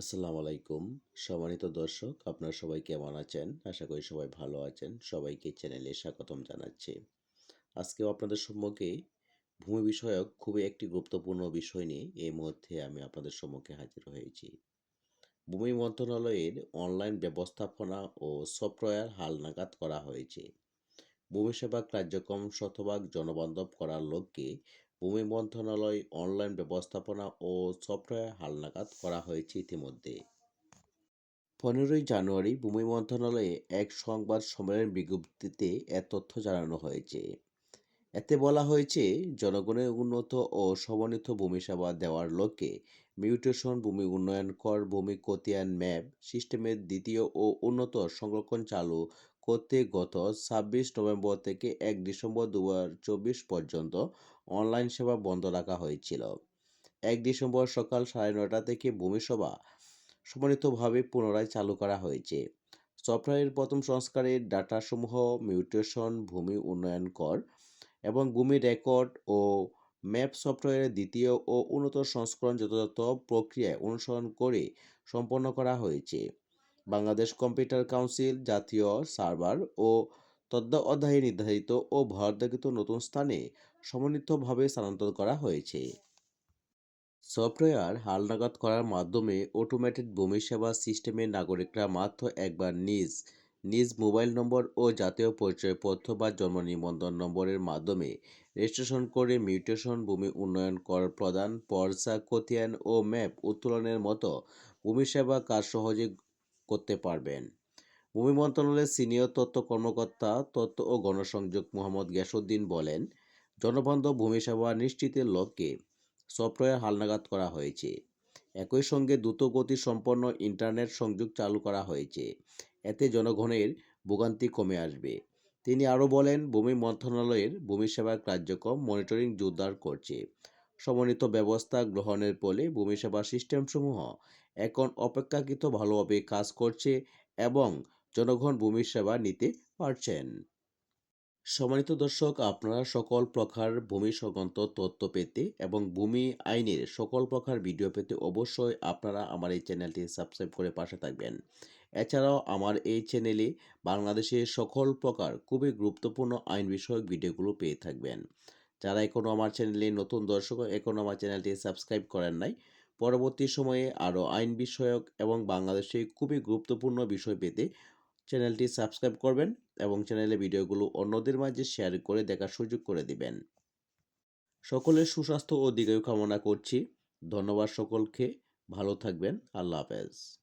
আসসালামু আলাইকুম। সম্মানিত দর্শক, আপনারা সবাই কেমন আছেন? আশা করি সবাই ভালো আছেন। সবাইকে চ্যানেলে স্বাগতম জানাচ্ছি। আজকেও আপনাদের সম্মুখে ভূমি বিষয়ক খুবই একটি গুরুত্বপূর্ণ বিষয় নিয়ে এই মুহূর্তে আমি আপনাদের সম্মুখে হাজির হয়েছি। ভূমি মন্ত্রণালয়ের অনলাইন ব্যবস্থাপনা ও সফটওয়্যার হালনাগাদ করা হয়েছে। ভূমি সেবা কার্যক্রম শতভাগ জনবান্ধব করার লক্ষ্যে ভূমি মন্ত্রণালয়, অনলাইন ব্যবস্থাপনা ও সফটওয়্যার হালনাগাদ করা হয়েছে ইতিমধ্যে। পনেরোই জানুয়ারি ভূমি মন্ত্রণালয়ে এক সংবাদ সম্মেলন বিজ্ঞপ্তিতে এ তথ্য জানানো হয়েছে। এতে বলা হয়েছে, জনগণের উন্নত ও সমন্বিত ভূমি সেবা দেওয়ার লক্ষ্যে মিউটেশন, ভূমি উন্নয়ন কর, ভূমি খতিয়ান ম্যাপ সিস্টেমের দ্বিতীয় ও উন্নত সংরক্ষণ চালু করতে গত ছাব্বিশ নভেম্বর থেকে এক ডিসেম্বর দু পর্যন্ত অনলাইন সেবা বন্ধ রাখা হয়েছিল। এক ডিসেম্বর সকাল সাড়ে নটা থেকে ভূমি সভা সমন্বিতভাবে পুনরায় চালু করা হয়েছে। সফটওয়্যারের প্রথম সংস্কারের ডাটাসমূহ, মিউটেশন, ভূমি উন্নয়ন কর এবং ভূমি রেকর্ড ও ম্যাপ সফটওয়্যারের দ্বিতীয় ও উন্নত সংস্করণ যথাযথ প্রক্রিয়ায় অনুসরণ করে সম্পন্ন করা হয়েছে। বাংলাদেশ কম্পিউটার কাউন্সিল, জাতীয় সার্ভার ও তত্ত্বাবধানে নির্ধারিত ও ভরাদ্দাকৃত নতুন স্থানে সমন্বিতভাবে স্থানান্তর করা হয়েছে। সফটওয়্যার হালনাগাদ করার মাধ্যমে অটোমেটেড ভূমি সেবা সিস্টেমে নাগরিকরা মাত্র একবার নিজ নিজ মোবাইল নম্বর ও জাতীয় পরিচয়পত্র বা জন্ম নিবন্ধন নম্বরের মাধ্যমে রেজিস্ট্রেশন করে মিউটেশন ভূমি উন্নয়ন কর প্রদান পর্চা খতিয়ান ও ম্যাপ উত্তোলনের মতো ভূমি সেবা কাজ সহজে করতে পারবেন। ভূমি মন্ত্রণালয়ের সিনিয়র তথ্য কর্মকর্তা তথ্য ও গণসংযোগ মোহাম্মদ গ্যাসুদ্দিন বলেন, জনবান্ধব ভূমি সেবা নিশ্চিতের লক্ষ্যে সফটওয়্যার হালনাগাদ করা হয়েছে। একই সঙ্গে দ্রুত গতি সম্পন্ন ইন্টারনেট সংযোগ চালু করা হয়েছে। এতে জনগণের ভোগান্তি কমে আসবে। তিনি আরও বলেন, ভূমি মন্ত্রণালয়ের ভূমি সেবা কার্যক্রম মনিটরিং জোরদার করছে। সমন্বিত ব্যবস্থা গ্রহণের ফলে ভূমি সেবা সিস্টেমসমূহ এখন অপেক্ষাকৃত ভালোভাবে কাজ করছে এবং জনগণ ভূমি সেবা নিতে পারছেন। সম্মানিত দর্শক, আপনারা সকল প্রকার ভূমি সংক্রান্ত তথ্য পেতে এবং ভূমি আইনের সকল প্রকার ভিডিও পেতে অবশ্যই আপনারা আমার এই চ্যানেলটি সাবস্ক্রাইব করে পাশে থাকবেন। এছাড়াও আমার এই চ্যানেলে বাংলাদেশের সকল প্রকার খুবই গুরুত্বপূর্ণ আইন বিষয়ক ভিডিওগুলো পেয়ে থাকবেন। যারা এখনও আমার চ্যানেলে নতুন দর্শক এখনও আমার চ্যানেলটি সাবস্ক্রাইব করেন নাই, পরবর্তী সময়ে আরও আইন বিষয়ক এবং বাংলাদেশে খুবই গুরুত্বপূর্ণ বিষয় পেতে চ্যানেলটি সাবস্ক্রাইব করবেন এবং চ্যানেলে ভিডিওগুলো অন্যদের মাঝে শেয়ার করে দেখার সুযোগ করে দিবেন। সকলের সুস্বাস্থ্য ও দীর্ঘায়ু কামনা করছি। ধন্যবাদ সকলকে। ভালো থাকবেন। আল্লাহ হাফেজ।